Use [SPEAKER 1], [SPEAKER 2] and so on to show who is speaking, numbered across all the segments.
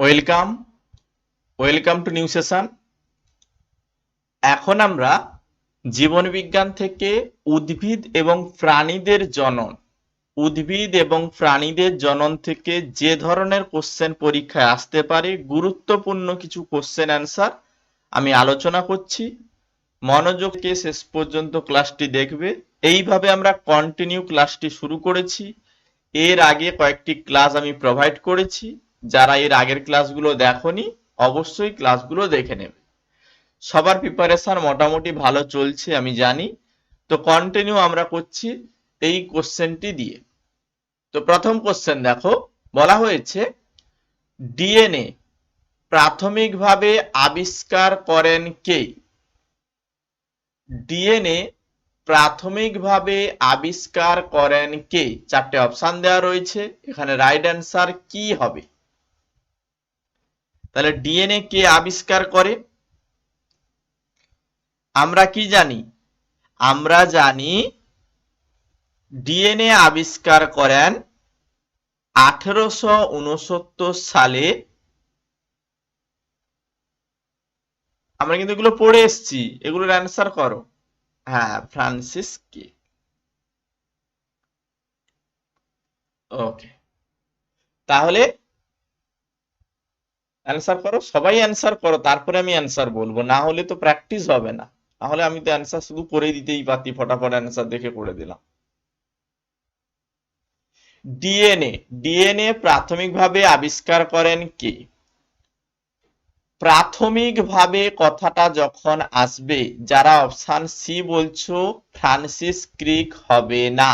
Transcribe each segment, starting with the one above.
[SPEAKER 1] Welcome welcome to new session. এখন আমরা জীবন বিজ্ঞান থেকে উদ্ভিদ এবং প্রাণীদের জনন, উদ্ভিদ এবং প্রাণীদের জনন থেকে যে ধরনের কোশ্চেন পরীক্ষায় আসতে পারে, গুরুত্বপূর্ণ কিছু কোশ্চেন অ্যান্সার আমি আলোচনা করছি। মনোযোগকে শেষ পর্যন্ত ক্লাসটি দেখবে। এইভাবে আমরা কন্টিনিউ ক্লাসটি শুরু করেছি। এর আগে কয়েকটি ক্লাস আমি প্রোভাইড করেছি। যারা এর আগের ক্লাসগুলো দেখনি, অবশ্যই ক্লাসগুলো দেখে নেবে। সবার প্রিপারেশন মোটামুটি ভালো চলছে, আমি জানি। তো কন্টিনিউ আমরা করছি এই কোশ্চেনটি দিয়ে। তো প্রথম কোশ্চেন দেখো, বলা হয়েছে ডিএনএ প্রাথমিকভাবে আবিষ্কার করেন কে? ডিএনএ প্রাথমিকভাবে আবিষ্কার করেন কে? চারটে অপশন দেওয়া রয়েছে, এখানে রাইট অ্যান্সার কি হবে? তাহলে ডিএনএ কে আবিষ্কার করে? আমরা কি জানি? আমরা জানি ডিএনএ আবিষ্কার করেন আঠেরোশো সালে। আমরা কিন্তু এগুলো পড়ে এসছি। এগুলোর অ্যান্সার করো। হ্যাঁ ফ্রান্সিস কি ওকে তাহলে অ্যান্সার করো, সবাই অ্যান্সার করো, তারপরে আমি অ্যান্সার বলব, না হলে তো প্র্যাকটিস হবে না। তাহলে আমি তো অ্যান্সার শুধু করে দিতেই পারতি, ফটাফট অ্যান্সার দেখে করে দিলাম। ডিএনএ ডিএনএ প্রাথমিকভাবে আবিষ্কার করেন কে? প্রাথমিকভাবে কথাটা যখন আসবে, যারা অপশান সি বলছো ফ্রান্সিস ক্রিক হবে না।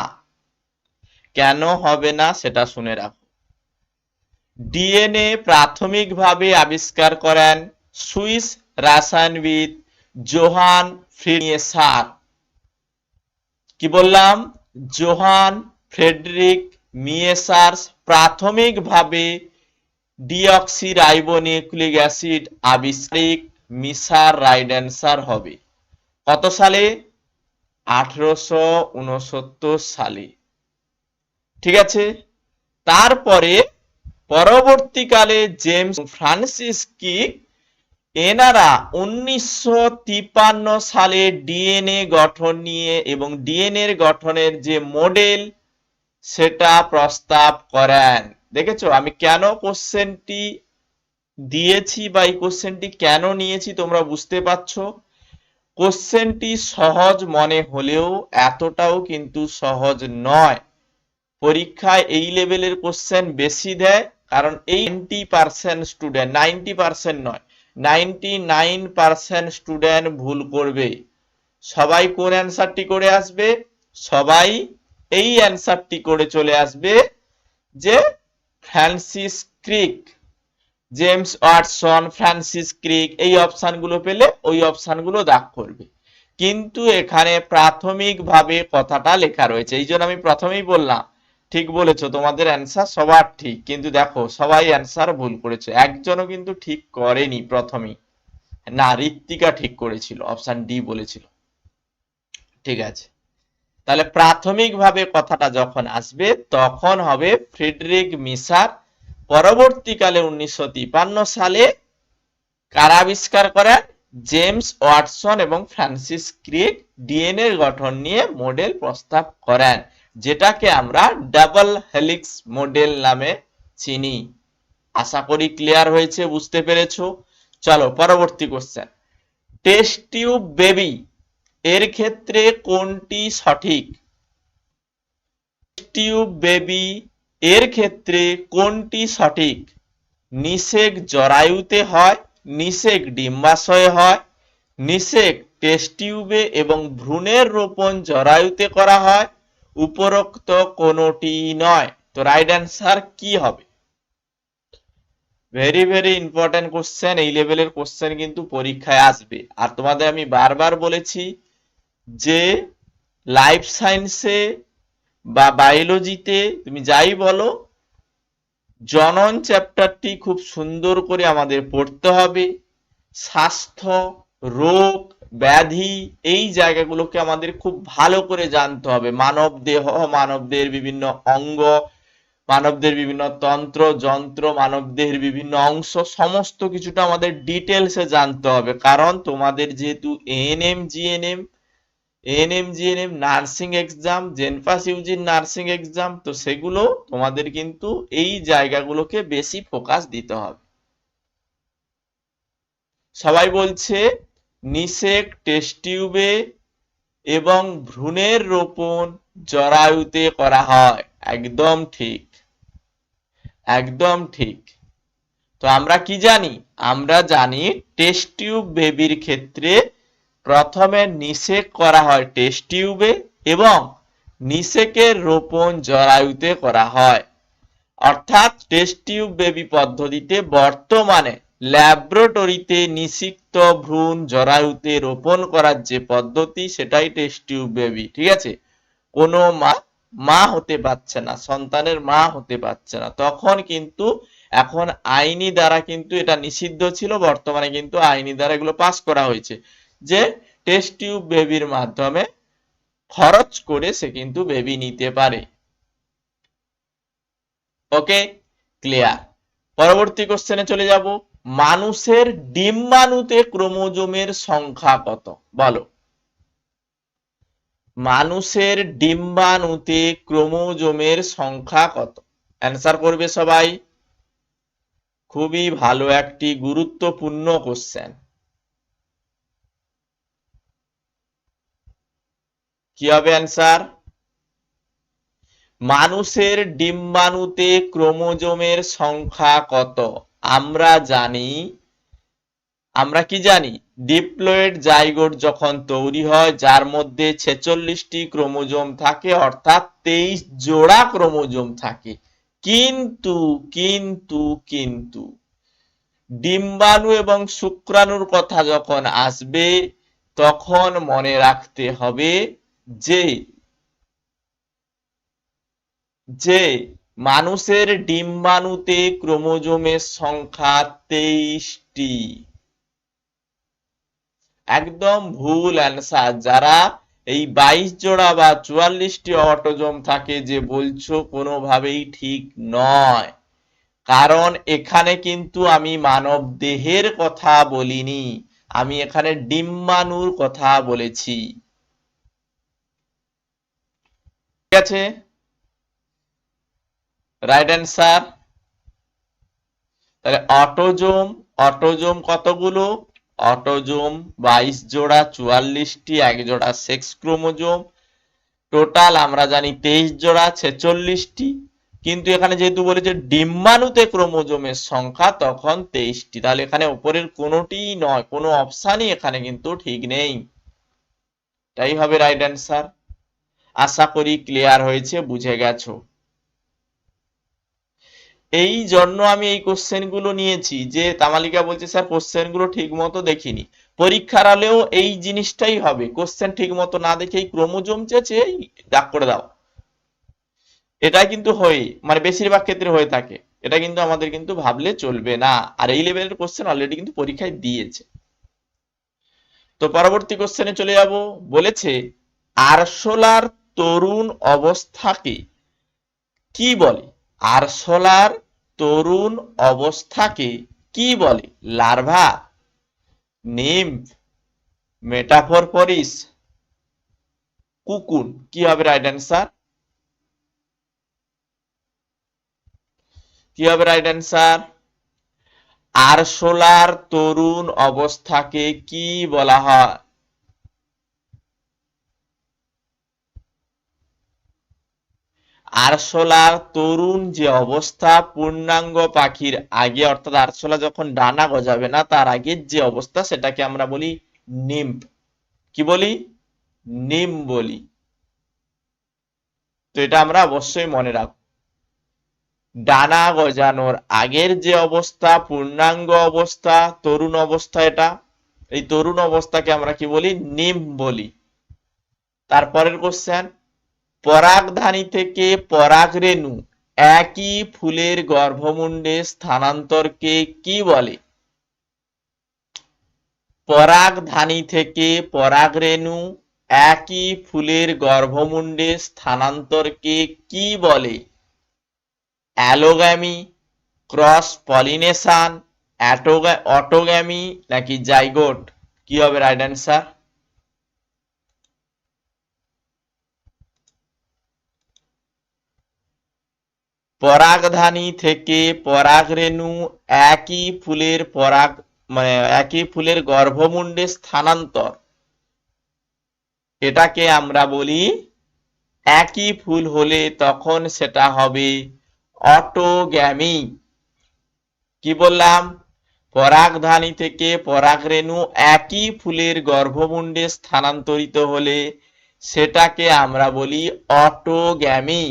[SPEAKER 1] কেন হবে না, সেটা শুনে রাখো। ডিএনএ প্রাথমিকভাবে আবিষ্কার করেন সুইস রাসায়নবিদ জোহান ফ্রিনিয়েসার কি বললাম? জোহান ফ্রেডরিক মিয়েসার্স প্রাথমিকভাবে ডিঅক্সি রাইবোনিউক্লিক অ্যাসিড আবিষ্কারিক মিসার রাইট অ্যান্সার হবে। কত সালে? আঠারোশো উনসত্তর সালে। ঠিক আছে? তারপরে পরবর্তীকালে জেমস ফ্রান্সিস কি এনারা উনিশশো সালে ডিএনএ গঠন নিয়ে এবং ডিএনএ গঠনের যে মডেল সেটা প্রস্তাব করেন। দেখেছ? আমি কেন কোশ্চেনটি দিয়েছি বা এই কোশ্চেনটি কেন নিয়েছি তোমরা বুঝতে পারছ? কোশ্চেনটি সহজ মনে হলেও এতটাও কিন্তু সহজ নয়। পরীক্ষায় এই লেভেলের কোশ্চেন বেশি দেয়। কারণ eighty percent student ninety percent নয় নাইনটি নাইন পার্সেন্ট স্টুডেন্ট ভুল করবে। সবাই কোন অ্যান্সারটি করে আসবে? সবাই এই অ্যান্সারটি করে চলে আসবে যে Francis Crick, James Watson, Francis Crick এই অপশানগুলো পেলে ওই অপশানগুলো দাগ করবে। কিন্তু এখানে প্রাথমিকভাবে কথাটা লেখা রয়েছে, এই জন্য আমি প্রথমেই বললাম ঠিক বলেছ, তোমাদের অ্যান্সার সবার ঠিক। কিন্তু দেখো, সবাই অ্যান্সার ভুল করেছে। একজনও কিন্তু ঠিক করেনি প্রথমেই না, ঋত্বিকা ঠিক করেছিল অপশন ডি বলেছিল। ঠিক আছে। তাহলে প্রাথমিকভাবে কথাটা যখন আসবে, তখন হবে ফ্রেডরিক মিসার পরবর্তীকালে উনিশশো সালে কারা আবিষ্কার করেন জেমস ওয়াটসন এবং ফ্রান্সিস ক্রিক ডিএনএ গঠন নিয়ে মডেল প্রস্তাব করেন। যেটাকে আমরা ডাবল হেলিক্স মডেল নামে চিনি। আশা করি ক্লিয়ার হয়েছে, বুঝতে পেরেছ? চলো, পরবর্তী কোশ্চেন টেস্ট টিউব বেবি এর ক্ষেত্রে কোনটি সঠিক? টিউব বেবি এর ক্ষেত্রে কোনটি সঠিক? নিষেক জরায়ুতে হয়, নিষেক ডিম্বাশয়ে হয়, নিষেক টেস্ট টিউবে এবং ভ্রূণের রোপণ জরায়ুতে করা হয়। উপরোক্ত কোনটি নয়। তো রাইট অ্যান্সার কি হবে? ভেরি ভেরি ইম্পর্টেন্ট কোশ্চেন এই লেভেলের কোশ্চেন কিন্তু পরীক্ষায় আসবে। আর তোমাদের আমি বারবার বলেছি যে লাইফ সায়েন্সে বা বায়োলজিতে তুমি যাই বলো, জনন চ্যাপ্টারটি খুব সুন্দর করে আমাদের পড়তে হবে। স্বাস্থ্য, রোগ ব্যাধি এই জায়গাগুলোকে আমাদের খুব ভালো করে জানতে হবে। মানব দেহ, মানব দেহের বিভিন্ন অঙ্গ মানবদের বিভিন্ন তন্ত্র, যন্ত্র মানবদেহের বিভিন্ন অংশ, সমস্ত কিছুটা আমাদের ডিটেলসে জানতে হবে। কারণ তোমাদের যেহেতু ANM GNM ANM GNM nursing exam JENPAS ইউজির nursing exam তো সেগুলো তোমাদের কিন্তু এই জায়গাগুলোকে বেশি ফোকাস দিতে হবে। সবাই বলছে নিষেক টেস্ট টিউবে এবং ভ্রূণের রোপণ জরায়ুতে করা হয়। একদম ঠিক। একদম ঠিক। তো আমরা কি জানি? আমরা জানি টেস্ট টিউব বেবির ক্ষেত্রে প্রথমে নিষেক করা হয় টেস্ট টিউবে এবং নিষেকের রোপণ জরায়ুতে করা হয়। অর্থাৎ টেস্ট টিউব বেবি পদ্ধতিতে বর্তমানে ল্যাবরেটরিতে নিষিক্ত ভ্রূণ জরায়ুতে রোপণ করার যে পদ্ধতি, সেটাই টেস্ট টিউব বেবি ঠিক আছে? কোনো মা মা হতে পারছে না, সন্তানের মা হতে পারছে না। তখন কিন্তু, এখন আইনি দ্বারা কিন্তু এটা নিষিদ্ধ ছিল, বর্তমানে কিন্তু আইনি দ্বারা এগুলো পাস করা হয়েছে। যে টেস্ট টিউব বেবির মাধ্যমে খরচ করে সে কিন্তু বেবি নিতে পারে। ওকে ক্লিয়ার পরবর্তী কোশ্চেনে চলে যাব। মানুষের ডিম্বাণুতে ক্রোমোজোমের সংখ্যা কত? বলো। মানুষের ডিম্বাণুতে ক্রোমোজোমের সংখ্যা কত? অ্যান্সার করবে সবাই। খুবই ভালো একটি গুরুত্বপূর্ণ কোশ্চেন কি হবে অ্যান্সার মানুষের ডিম্বাণুতে ক্রোমোজোমের সংখ্যা কত? আমরা জানি, আমরা কি জানি? ডিপ্লয়েড জাইগোট যখন তৈরি হয়, যার মধ্যে ছেচল্লিশটি ক্রোমোজোম থাকে, অর্থাৎ তেইশ জোড়া ক্রোমোজোম থাকে। কিন্তু কিন্তু কিন্তু, ডিম্বাণু এবং শুক্রাণুর কথা যখন আসবে, তখন মনে রাখতে হবে যে যে মানুষের ডিম্বাণুতে ক্রোমোজোমের সংখ্যা তেইশটি। একদম ভুল অ্যান্সার যারা এই বাইশ জোড়া বা চুয়াল্লিশটি অটোজোম থাকে যে বলছো, কোনোভাবেই ঠিক নয়। কারণ এখানে কিন্তু আমি মানব দেহের কথা বলিনি, আমি এখানে ডিম্বাণুর কথা বলেছি। ঠিক আছে? রাইট অ্যান্সার তাহলে অটোজোম অটোজোম কতগুলো? অটোজোম বাইশ জোড়া, চুয়াল্লিশটি, এক জোড়া সেক্স ক্রোমোজোম টোটাল আমরা জানি তেইশ জোড়া, ছেচল্লিশটি। কিন্তু এখানে যেহেতু বলেছে ডিম্বাণুতে ক্রোমোজোমের সংখ্যা, তখন তেইশটি। তাহলে এখানে উপরের কোনোটিই নয়, কোনো অপশানই এখানে কিন্তু ঠিক নেই। তাই হবে রাইট অ্যান্সার আশা করি ক্লিয়ার হয়েছে, বুঝে গেছো। এই জন্য আমি এই কোশ্চেনগুলো নিয়েছি যে তামালিকা বলছে, স্যার কোশ্চেনগুলো ঠিক মতো দেখিনি। পরীক্ষার হলেও এই জিনিসটাই হবে। কোশ্চেন ঠিক মতো না দেখে এই ক্রোমোজোম চেয়েছে ডাক করে দাও। এটা কিন্তু হয় মানে বেশিরভাগ ক্ষেত্রে হয়ে থাকে। এটা কিন্তু আমাদের কিন্তু ভাবলে চলবে না। আর এই লেভেলের কোশ্চেন অলরেডি কিন্তু পরীক্ষায় দিয়েছে। তো পরবর্তী কোশ্চেনে চলে যাব। বলেছে, আরশোলার তরুণ অবস্থাকে কি বলে? আরশোলার তরুণ অবস্থাকে কি বলে? Larva, nymph, metamorphosis, cocoon. কি হবে রাইট অ্যান্সার কি হবে রাইট অ্যান্সার আরশোলার তরুণ অবস্থাকে কি বলা হয়? আরশোলার তরুণ যে অবস্থা, পূর্ণাঙ্গ পাখির আগে, অর্থাৎ আরশোলা যখন ডানা গজাবে না, তার আগের যে অবস্থা, সেটাকে আমরা বলি নিম্প কি বলি? নিম বলি। তো এটা আমরা অবশ্যই মনে রাখব। ডানা গজানোর আগের যে অবস্থা, পূর্ণাঙ্গ অবস্থা, তরুণ অবস্থা এটা, এই তরুণ অবস্থাকে আমরা কি বলি? নিম বলি। তারপরের কোশ্চেন পরাগধানী থেকে পরাগরেণু একই ফুলের গর্ভমুণ্ডে স্থানান্তরকে কি বলে? পরাগধানী থেকে পরাগরেণু একই ফুলের গর্ভমুণ্ডে স্থানান্তরকে কি বলে? অ্যালোগ্যামি, ক্রস পলিনেশন অটোগ্যামি নাকি জাইগোট? কি হবে রাইট অ্যান্সার পরাগধানী থেকে পরাগরেণু একই ফুলের পরাগ মানে একই ফুলের গর্ভমুণ্ডে স্থানান্তর। এটাকে আমরা বলি একই ফুল হলে তখন সেটা হবে অটোগ্যামি। কি বললাম? পরাগধানী থেকে পরাগরেণু একই ফুলের গর্ভমুণ্ডে স্থানান্তরিত হলে সেটাকে আমরা বলি অটোগ্যামি।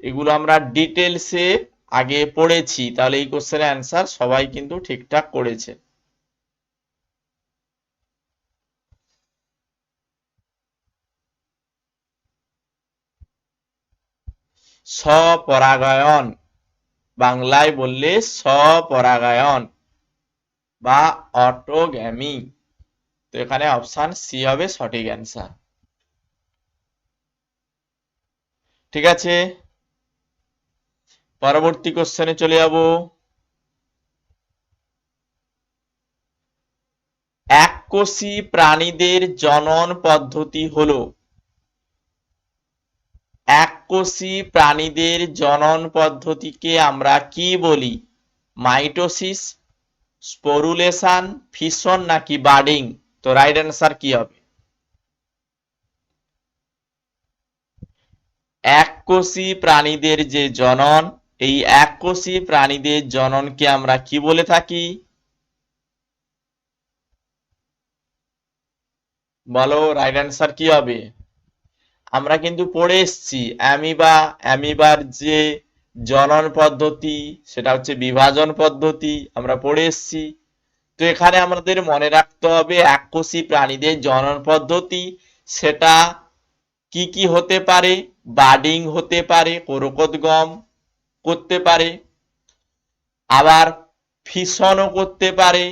[SPEAKER 1] এগুলো আমরা ডিটেলসে আগে পড়েছি, তাহলে এই কোশ্চেনের অ্যান্সার সবাই কিন্তু ঠিকঠাক করেছে। স্বপরাগায়ন, বাংলায় বললে স্বপরাগায়ন বা অটোগ্যামি তো এখানে অপশন সি হবে সঠিক অ্যান্সার ঠিক আছে? পরবর্তী কোশ্চেনে চলে যাব। এককোষী প্রাণীদের জনন পদ্ধতি হলো। এককোষী প্রাণীদের জনন পদ্ধতিকে আমরা কি বলি? মাইটোসিস, স্পোরুলেশন ফিশন নাকি বার্ডিং? তো রাইট অ্যান্সার কি হবে? এককোষী প্রাণীদের যে জনন এই এককোষী প্রাণীদের জননকে আমরা কি বলে থাকি? বলো রাইট অ্যান্সার কি হবে? আমরা কিন্তু পড়ে এসছি, অ্যামিবা, অ্যামিবার যে জনন পদ্ধতি, সেটা হচ্ছে বিভাজন পদ্ধতি, আমরা পড়ে এসছি। তো এখানে আমাদের মনে রাখতে হবে, এককোষী প্রাণীদের জনন পদ্ধতি, সেটা কি কি হতে পারে? বার্ডিং হতে পারে কোরকোদ্গম করতে পারে, আবার ফিশনও করতে পারে,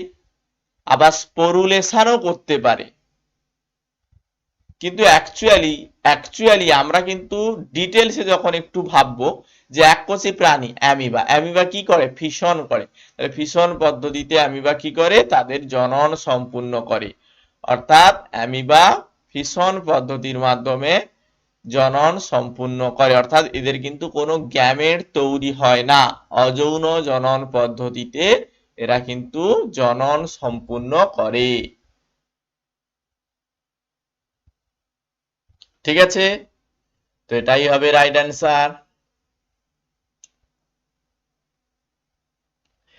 [SPEAKER 1] আবার স্পোরুলেশনও করতে পারে। কিন্তু অ্যাকচুয়ালি অ্যাকচুয়ালি আমরা কিন্তু ডিটেলসে যখন একটু ভাববো যে এককোষী প্রাণী, অ্যামিবা অ্যামিবা কি করে? ফিশন করে। তাহলে ফিশন পদ্ধতিতে অ্যামিবা কি করে? তাদের জনন সম্পূর্ণ করে। অর্থাৎ অ্যামিবা ফিশন পদ্ধতির মাধ্যমে জনন সম্পূর্ণ করে। অর্থাৎ এদের কিন্তু কোনো গ্যামেট তৈরি হয় না। অযৌন জনন পদ্ধতিতে এরা কিন্তু জনন সম্পূর্ণ করে। ঠিক আছে? তো এটাই হবে রাইট অ্যান্সার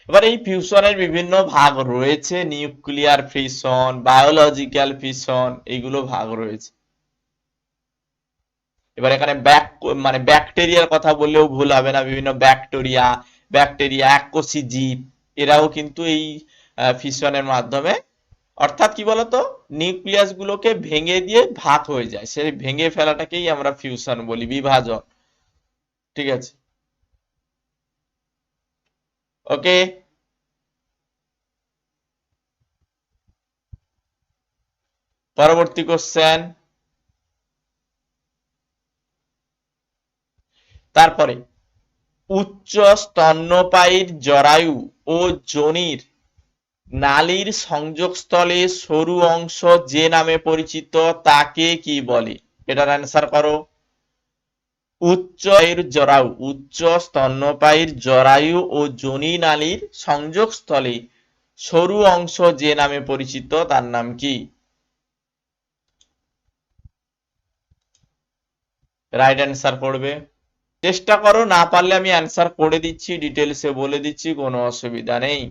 [SPEAKER 1] এবার এই ফিউশনের বিভিন্ন ভাগ রয়েছে। নিউক্লিয়ার ফিউশন বায়োলজিক্যাল ফিউশন এইগুলো ভাগ রয়েছে। এবার এখানে ব্যাক মানে ব্যাকটেরিয়ার কথা বললেও ভুল হবে না। বিভিন্ন ব্যাকটেরিয়া ব্যাকটেরিয়া এককোষী জীব এরাও কিন্তু এই ফিশনের মাধ্যমে, অর্থাৎ কি বলতো? নিউক্লিয়াস গুলোকে ভেঙে দিয়ে ভাগ হয়ে যায়। সেই ভেঙে ফেলাটাকেই আমরা ফিউশন বলি, বিভাজন। ঠিক আছে? ওকে? পরবর্তী কোশ্চেন তারপরে, উচ্চ স্তন্যপায়ীর জরায়ু ও যোনির নালীর সংযোগস্থলে সরু অংশ যে নামে পরিচিত তাকে কি বলে? এটার অ্যান্সার করো। উচ্চ জরায়ু, উচ্চ স্তন্যপায়ীর জরায়ু ও যোনি নালীর সংযোগস্থলে সরু অংশ যে নামে পরিচিত তার নাম কি? রাইট অ্যান্সার পড়বে। চেষ্টা করো, না পারলে আমি অ্যান্সার করে দিচ্ছি ডিটেলসে বলে দিচ্ছি, কোনো অসুবিধা নেই।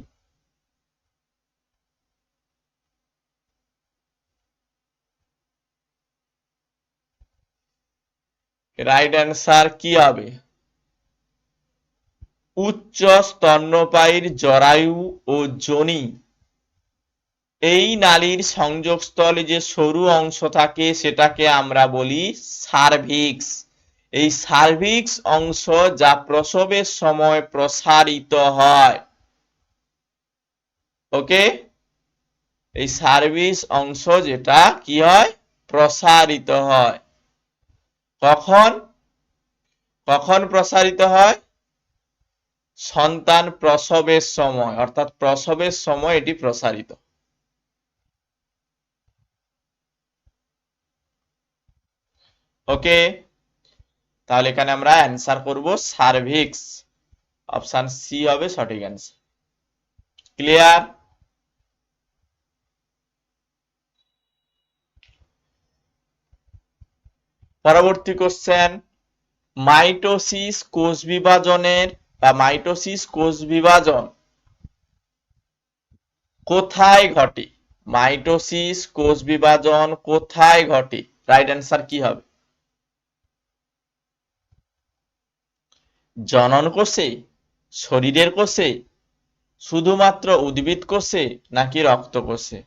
[SPEAKER 1] রাইট অ্যান্সার কি হবে? উচ্চ স্তন্যপায়ীর জরায়ু ও যোনি এই নালীর সংযোগস্থলে যে সরু অংশ থাকে, সেটাকে আমরা বলি সার্ভিক্স এই সার্ভিক্স অংশ যা প্রসবের সময় প্রসারিত হয়। ওকে এই সার্ভিস অংশ যেটা কি হয়? প্রসারিত হয়। কখন? কখন প্রসারিত হয়? সন্তান প্রসবের সময়, অর্থাৎ প্রসবের সময় এটি প্রসারিত। ওকে তাহলে এখানে আমরা অ্যান্সার করব সার্ভিক্স অপশন সি হবে সঠিক অ্যান্সার ক্লিয়ার পরবর্তী কোশ্চেন মাইটোসিস কোষ বিভাজনের বা মাইটোসিস কোষ বিভাজন কোথায় ঘটে? মাইটোসিস কোষ বিভাজন কোথায় ঘটে? রাইট অ্যান্সার কি হবে? জনন কোষে শরীরের কোষে শুধুমাত্র উদ্ভিদ কোষে নাকি রক্ত কোষে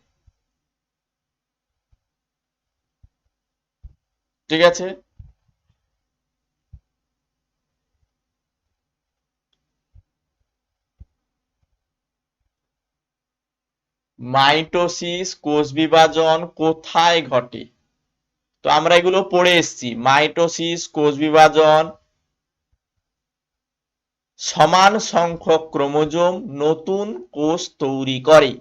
[SPEAKER 1] ঠিক আছে? মাইটোসিস, কোষ বিভাজন কোথায় ঘটে? তো আমরা এগুলো পড়ে এসেছি। মাইটোসিস, কোষ বিভাজন সমান সংখ্যক ক্রোমোজোম নতুন কোষ তৈরি করে।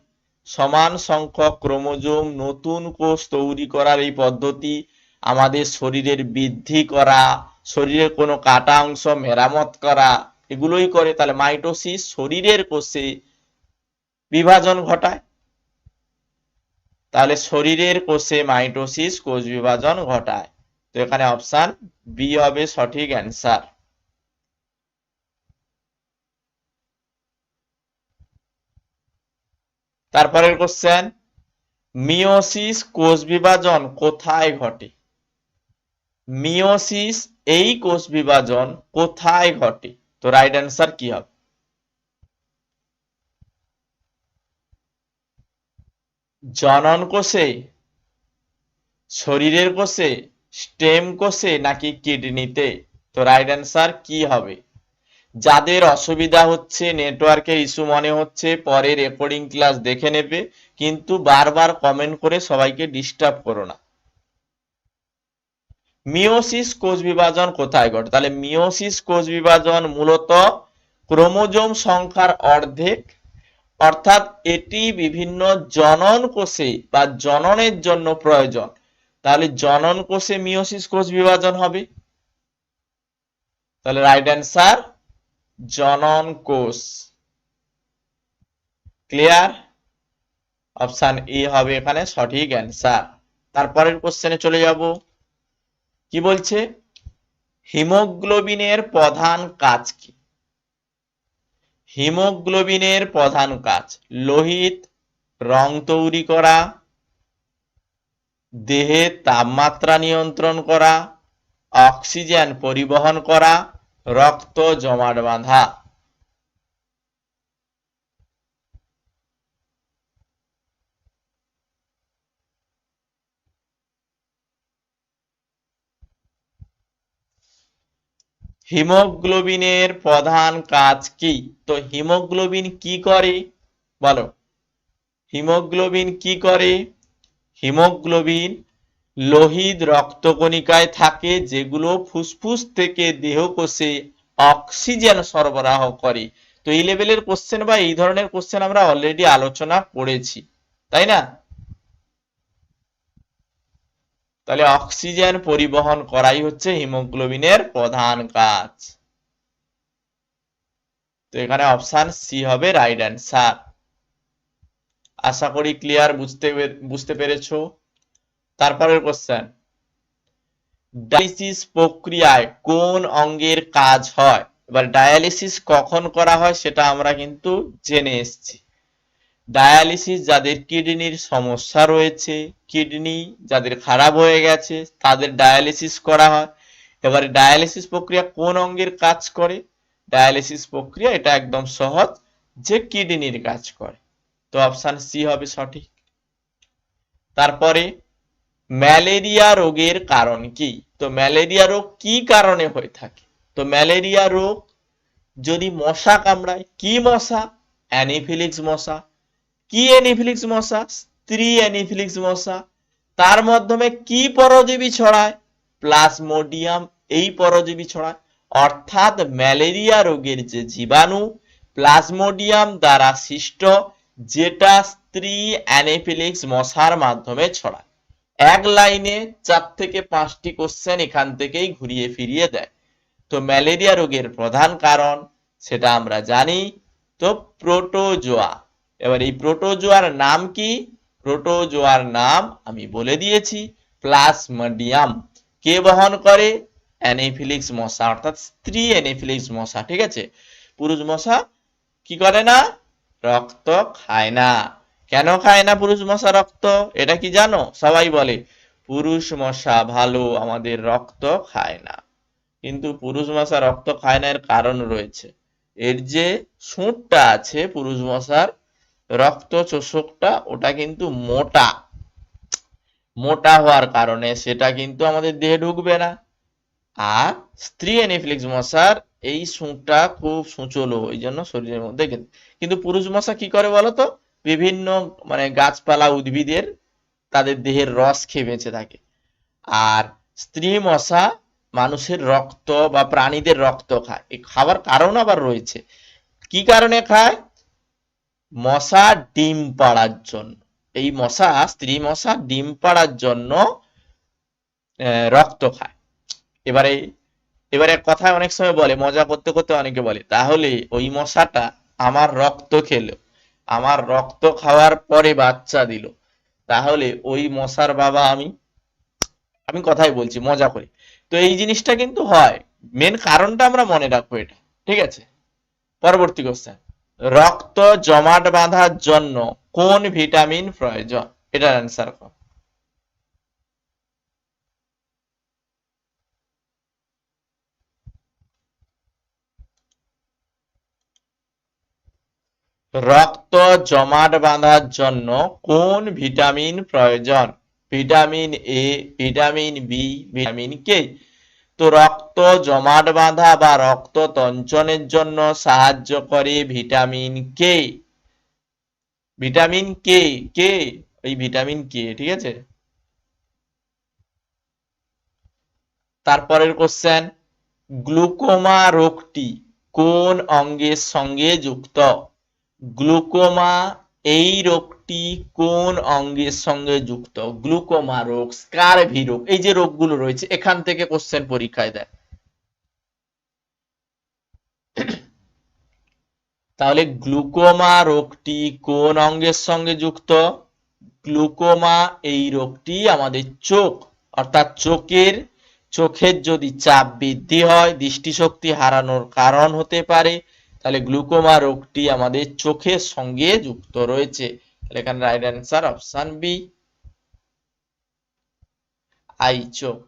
[SPEAKER 1] সমান সংখ্যক ক্রোমোজোম নতুন কোষ তৈরি করার এই পদ্ধতি আমাদের শরীরের বৃদ্ধি করা, শরীরের কোনো কাটা অংশ মেরামত করা, এগুলোই করে তাহলে মাইটোসিস শরীরের কোষে বিভাজন ঘটায়। তাহলে শরীরের কোষে মাইটোসিস কোষ বিভাজন ঘটায়। তো এখানে অপশান বি হবে সঠিক অ্যান্সার। তারপরের কোশ্চেন মিওসিস কোষ বিভাজন কোথায় ঘটে? মিওসিস এই কোষ বিভাজন কোথায় ঘটে? তো রাইট অ্যান্সার কি হবে? জনন কোষে, শরীরের কোষে স্টেম কোষে নাকি কিডনিতে তো? রাইট অ্যান্সার কি হবে? যাদের অসুবিধা হচ্ছে নেটওয়ার্কের ইস্যু মনে হচ্ছে, পরে রেকর্ডিং ক্লাস দেখে নেবে, কিন্তু বারবার কমেন্ট করে সবাইকে ডিস্টার্ব করো না। মিওসিস কোষ বিভাজন কোথায় ঘটে? তাহলে মিওসিস কোষ বিভাজন মূলত ক্রোমোজোম সংখ্যার অর্ধেক, অর্থাৎ এটি বিভিন্ন জনন কোষে বা জননের জন্য প্রয়োজন। তাহলে জনন কোষে মিওসিস কোষ বিভাজন হবে। তাহলে রাইট অ্যান্সার জনন কোষ। ক্লিয়ার অপশন এ হবে এখানে সঠিক অ্যান্সার তারপরের কোশ্চেনে চলে যাব। কি বলছে? হিমোগ্লোবিনের প্রধান কাজ কি? হিমোগ্লোবিনের প্রধান কাজ, লোহিত রং তৈরি করা, দেহের তাপমাত্রা নিয়ন্ত্রণ করা, অক্সিজেন পরিবহন করা রক্ত জমাট বাঁধা। হিমোগ্লোবিনের প্রধান কাজ কি? তো হিমোগ্লোবিন কি করে? বলো। হিমোগ্লোবিন কি করে? হিমোগ্লোবিন লোহিত রক্তকণিকায় থাকে, যেগুলো ফুসফুস থেকে দেহকোষে অক্সিজেন সরবরাহ করে। তো এই লেভেলের কোশ্চেন বা এই ধরনের কোশ্চেন আমরা অলরেডি আলোচনা করেছি, তাই না? তাহলে অক্সিজেন পরিবহন করাই হচ্ছে হিমোগ্লোবিনের প্রধান কাজ। তো এখানে অপশন সি হবে রাইট অ্যান্সার আশা করি ক্লিয়ার বুঝতে বুঝতে পেরেছ। তারপরের কোশ্চেন ডায়ালিসিস প্রক্রিয়ায় কোন অঙ্গের কাজ হয়? এবার ডায়ালিসিস কখন করা হয় সেটা আমরা কিন্তু জেনে এসেছি। ডায়ালিসিস যাদের কিডনির সমস্যা রয়েছে কিডনি যাদের খারাপ হয়ে গেছে, তাদের ডায়ালিসিস করা হয়। এবারে ডায়ালিসিস প্রক্রিয়া কোন অঙ্গের কাজ করে? ডায়ালিসিস প্রক্রিয়া এটা একদম সহজ যে কিডনির কাজ করে। তো অপশন সি হবে সঠিক। তারপরে ম্যালেরিয়া রোগের কারণ কি? তো ম্যালেরিয়া রোগ কি কারণে হয়ে থাকে? তো ম্যালেরিয়া রোগ যদি মশা কামড়ায়, কি মশা? অ্যানিফিলিক্স মশা। কি অ্যানিফিলিক্স মশা? স্ত্রী অ্যানিফিলিক্স মশা। তার মাধ্যমে কি পরজীবী ছড়ায়? প্লাজমোডিয়াম এই পরজীবী ছড়ায়। অর্থাৎ ম্যালেরিয়া রোগের যে জীবাণু প্লাজমোডিয়াম দ্বারা সৃষ্ট, যেটা স্ত্রী অ্যানাফিলিক্স মশার মাধ্যমে ছড়ায়। এক লাইনে চার থেকে পাঁচটি কোশ্চেন এখান থেকেই ঘুরিয়ে ফিরিয়ে দেয়। তো ম্যালেরিয়া রোগের প্রধান কারণ সেটা আমরা জানি। তো প্রোটোজোয়া, এবার এই প্রোটোজোয়ার নাম কি? প্রোটোজোয়ার নাম আমি বলে দিয়েছি প্লাজমোডিয়াম কে বহন করে? অ্যানাফিলিক্স মশা, অর্থাৎ স্ত্রী অ্যানাফিলিক্স মশা, ঠিক আছে? পুরুষ মশা কি করে না? রক্ত খায় না। কেন খায় না পুরুষ মশা রক্ত? এটা কি জানো? সবাই বলে, পুরুষ মশা ভালো আমাদের রক্ত খায় না। কিন্তু পুরুষ মশা রক্ত খায় না এর কারণ রয়েছে। এর যে সুঁটটা আছে পুরুষ মশার, রক্ত চোষকটা, ওটা কিন্তু মোটা। মোটা হওয়ার কারণে সেটা কিন্তু আমাদের দেহে ঢুকবে না। আর স্ত্রী এনিফ্লিক্স মশার এই সুঁটটা খুব সুচলো এই জন্য শরীরের মধ্যে কিন্তু পুরুষ মশা কি করে বলতো? বিভিন্ন মানে গাছপালা উদ্ভিদের তাদের দেহের রস খেয়ে বেঁচে থাকে। আর স্ত্রী মশা মানুষের রক্ত বা প্রাণীদের রক্ত খায়। এই খাবার কারণ আবার রয়েছে। কি কারণে খায়? মশা ডিম পাড়ার জন্য। এই মশা, স্ত্রী মশা ডিম পাড়ার জন্য রক্ত খায়। এবারে এবারে কথায় অনেক সময় বলে, মজা করতে করতে অনেকে বলে, তাহলে ওই মশাটা আমার রক্ত খেলো। আমার রক্ত খাওয়ার পরে বাচ্চা দিল। তাহলে ওই মশার বাবা আমি আমি কথাই বলছি, মজা করে। তো এই জিনিসটা কিন্তু হয়। মেন কারণটা আমরা মনে রাখব এটা। ঠিক আছে? পরবর্তী কোশ্চেন রক্ত জমাট বাঁধার জন্য কোন ভিটামিন প্রয়োজন? এটার অ্যান্সার কর। রক্ত জমাট বাঁধার জন্য কোন ভিটামিন প্রয়োজন? Vitamin A vitamin B vitamin K তো রক্ত জমাট বাঁধা বা রক্ত তঞ্চনের জন্য সাহায্য করে ভিটামিন কে ভিটামিন কে কে এই ভিটামিন কে ঠিক আছে? তারপরের কোশ্চেন গ্লুকোমা রোগটি কোন অঙ্গের সঙ্গে যুক্ত? গ্লুকোমা এই রোগটি কোন অঙ্গের সঙ্গে যুক্ত? গ্লুকোমা রোগ, স্কারভি রোগ, এই যে রোগগুলো রয়েছে, এখান থেকে কোশ্চেন পরীক্ষায় দেয়। তাহলে গ্লুকোমা রোগটি কোন অঙ্গের সঙ্গে যুক্ত? গ্লুকোমা এই রোগটি আমাদের চোখ, অর্থাৎ চোখের চোখের যদি চাপ বৃদ্ধি হয়, দৃষ্টিশক্তি হারানোর কারণ হতে পারে তাহলে গ্লুকোমা রোগটি আমাদের চোখের সঙ্গে যুক্ত রয়েছে। তাহলে এখানে right answer option B eye চোখ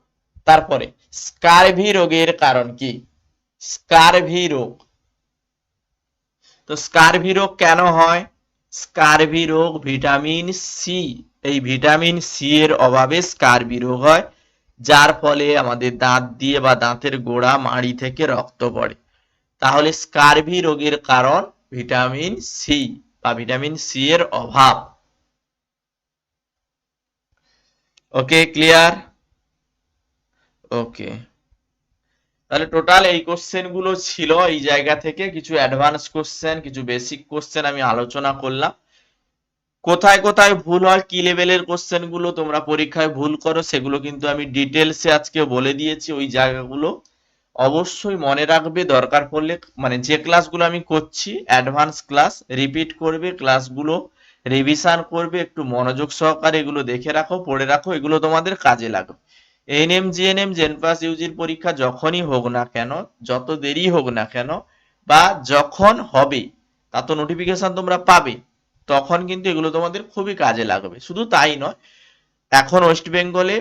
[SPEAKER 1] তারপরে স্কারভি রোগের কারণ কি? স্কারভি রোগ। তো স্কারভি রোগ কেন হয়? স্কারভি রোগ ভিটামিন সি এই ভিটামিন সি এর অভাবে স্কারভি রোগ হয়, যার ফলে আমাদের দাঁত দিয়ে বা দাঁতের গোড়া, মাড়ি থেকে রক্ত পড়ে। তাহলে স্কারভি রোগের কারণ ভিটামিন সি বা ভিটামিন সি এর অভাব। Okay, clear? ওকে। তাহলে টোটাল এই কোশ্চেনগুলো ছিল এই জায়গা থেকে। কিছু অ্যাডভান্স কোশ্চেন কিছু বেসিক কোশ্চেন আমি আলোচনা করলাম। কোথায় কোথায় ভুল হয়, কি লেভেলের কোশ্চেনগুলো তোমরা পরীক্ষায় ভুল করো, সেগুলো কিন্তু আমি ডিটেলসে আজকে বলে দিয়েছি ওই জায়গাগুলো। অবশ্যই মনে রাখবে, দরকার পড়লে মানে যে ক্লাসগুলো আমি করছি অ্যাডভান্স ক্লাস রিপিট করবে ক্লাসগুলো রিভিশন করবে, একটু মনোযোগ সহকারে এগুলো দেখে রাখো, পড়ে রাখো, এগুলো তোমাদের কাজে লাগবে। এনএম জিএনএম জেনপাস ইউজির পরীক্ষা যখনই হোক না কেন, যত দেরি হোক না কেন, বা যখন হবে তা তো নোটিফিকেশন তোমরা পাবে, তখন কিন্তু এগুলো তোমাদের খুবই কাজে লাগবে। শুধু তাই নয়, এখন ওয়েস্ট বেঙ্গলে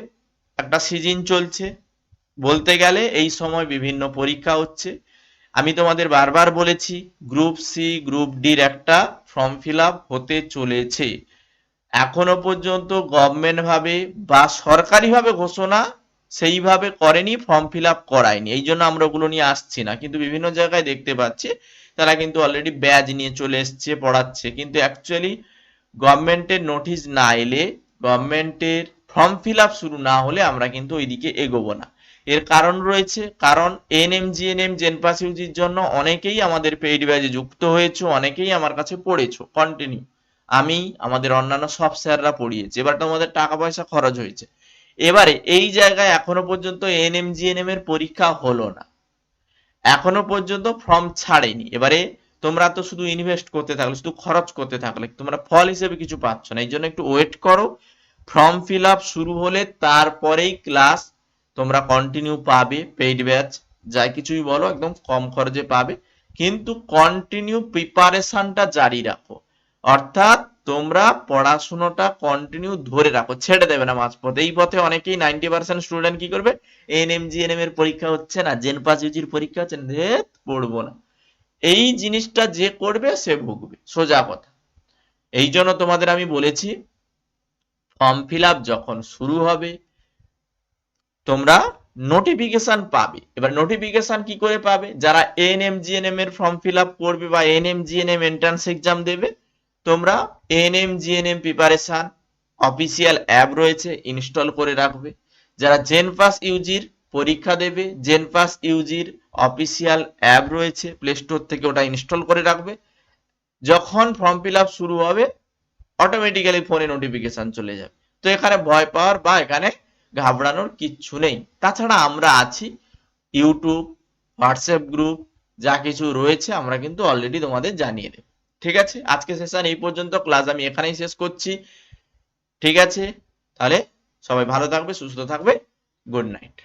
[SPEAKER 1] একটা সিজন চলছে বলতে গেলে এই সময় বিভিন্ন পরীক্ষা হচ্ছে। আমি তোমাদের বারবার বলেছি গ্রুপ সি গ্রুপ ডির একটা ফর্ম ফিল হতে চলেছে। এখনও পর্যন্ত গভর্নমেন্ট ভাবে বা সরকারি ভাবে ঘোষণা সেইভাবে করেনি ফর্ম ফিল করায়নি। এই জন্য আমরা ওগুলো নিয়ে আসছি না। কিন্তু বিভিন্ন জায়গায় দেখতে পাচ্ছি, তারা কিন্তু অলরেডি ব্যাজ নিয়ে চলে এসছে, পড়াচ্ছে। কিন্তু অ্যাকচুয়ালি গভর্নমেন্টের নোটিশ না এলে গভর্নমেন্টের ফর্ম ফিল শুরু না হলে আমরা কিন্তু ওইদিকে এগোবো না। এর কারণ রয়েছে, কারণ N M NM GNM JENPAS ইউজির জন্য অনেকেই আমাদের পেইড ব্যাচে যুক্ত হয়েছো, অনেকেই আমার কাছে পড়েছো কন্টিনিউ আমি, আমাদের অন্যান্য সব স্যাররা পড়িয়েছি, এবার তোমাদের টাকা পয়সা খরচ হয়েছে। এবারে, এই জায়গায় এখনও পর্যন্ত N M G N M এর পরীক্ষা হলো না। এখনও পর্যন্ত ফর্ম ছাড়েনি। এবারে, তোমরা তো শুধু ইনভেস্ট করতে থাকলে, শুধু খরচ করতে থাকলে, তোমরা ফল হিসেবে কিছু পাচ্ছ না এই জন্য একটু ওয়েট করো। ফর্ম ফিল আপ শুরু হলে তারপরেই ক্লাস তোমরা কন্টিনিউ পাবে পেইড ব্যাচ যাই কিছুই বলো, একদম কম খরচে পাবে। কিন্তু কন্টিনিউ প্রিপারেশনটা জারি রাখো। অর্থাৎ তোমরা পড়াশোনাটা কন্টিনিউ ধরে রাখো, ছেড়ে দেবে না মাঝপথে। এই পথে অনেকেই নাইনটি পার্সেন্ট স্টুডেন্ট কি করবে? এনএম জিএনএম এর পরীক্ষা হচ্ছে না জেন পাস ইউজির পরীক্ষা হচ্ছে না পড়ব না। এই জিনিসটা যে করবে, সে ভুগবে। সোজা কথা। এই জন্য তোমাদের আমি বলেছি ফর্ম ফিল আপ যখন শুরু হবে তোমরা নোটিফিকেশন পাবে। এবার নোটিফিকেশন কি করে পাবে? যারা এনএম জিএনএম এর ফর্ম ফিল আপ করবে বা এনএম জিএনএম এন্ট্রান্স এক্সাম দেবে, তোমরা NM GNM preparation official app রয়েছে ইনস্টল করে রাখবে। যারা জেনপাস ইউজির পরীক্ষা দেবে জেনপাস ইউজির অফিসিয়াল অ্যাপ রয়েছে প্লে স্টোর থেকে ওটা ইনস্টল করে রাখবে। যখন ফর্ম ফিল আপ শুরু হবে অটোমেটিক্যালি ফোনে নোটিফিকেশন চলে যাবে। তো এখানে ভয় পাওয়ার বা এখানে ঘাবড়ানোর কিচ্ছু নেই। তাছাড়া আমরা আছি ইউটিউব, হোয়াটসঅ্যাপ গ্রুপ, যা কিছু রয়েছে আমরা কিন্তু অলরেডি তোমাদের জানিয়ে দেব। ঠিক আছে? আজকে সেশন এই পর্যন্ত। ক্লাস আমি এখানেই শেষ করছি। ঠিক আছে? তাহলে সবাই ভালো থাকবে, সুস্থ থাকবে। Good night